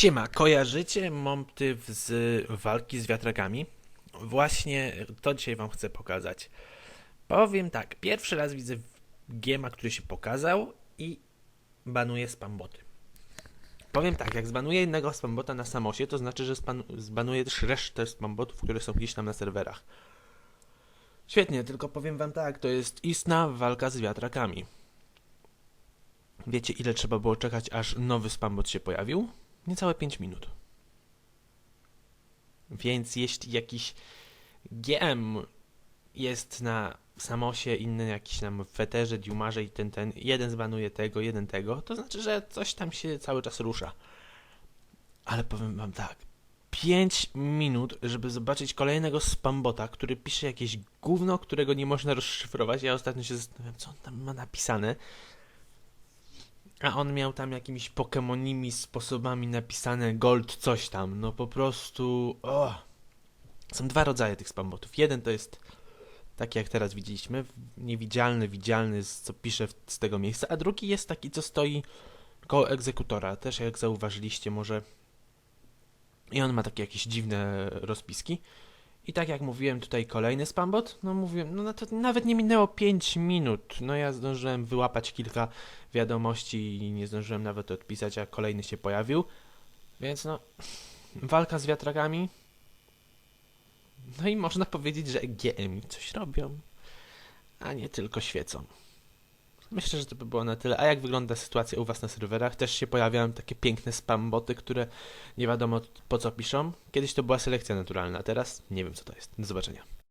Siema, kojarzycie motyw z walki z wiatrakami? Właśnie to dzisiaj wam chcę pokazać. Powiem tak, pierwszy raz widzę giema, który się pokazał i banuje spamboty. Powiem tak, jak zbanuję jednego spambota na samosie, to znaczy, że zbanuję też resztę spambotów, które są gdzieś tam na serwerach. Świetnie, tylko powiem wam tak, to jest istna walka z wiatrakami. Wiecie, ile trzeba było czekać, aż nowy spambot się pojawił? Niecałe 5 minut. Więc jeśli jakiś GM jest na Samosie, inny jakiś tam w Feterze, Diumarze i ten, ten, jeden zbanuje tego, jeden tego, to znaczy, że coś tam się cały czas rusza. Ale powiem wam tak, 5 minut, żeby zobaczyć kolejnego spambota, który pisze jakieś gówno, którego nie można rozszyfrować. Ja ostatnio się zastanawiam, co on tam ma napisane. A on miał tam jakimiś pokemonimi sposobami napisane gold coś tam. No po prostu. Są dwa rodzaje tych spambotów. Jeden to jest taki jak teraz widzieliśmy, niewidzialny, widzialny, co pisze w- z tego miejsca, a drugi jest taki, co stoi koło egzekutora. Też jak zauważyliście może. I on ma takie jakieś dziwne rozpiski. I tak jak mówiłem tutaj kolejny spambot, no mówiłem, no to nawet nie minęło 5 minut. No ja zdążyłem wyłapać kilka wiadomości i nie zdążyłem nawet odpisać, a kolejny się pojawił. Więc no, walka z wiatrakami. No i można powiedzieć, że GMI coś robią, a nie tylko świecą. Myślę, że to by było na tyle. A jak wygląda sytuacja u Was na serwerach? Też się pojawiają takie piękne spamboty, które nie wiadomo po co piszą. Kiedyś to była selekcja naturalna, a teraz nie wiem co to jest. Do zobaczenia.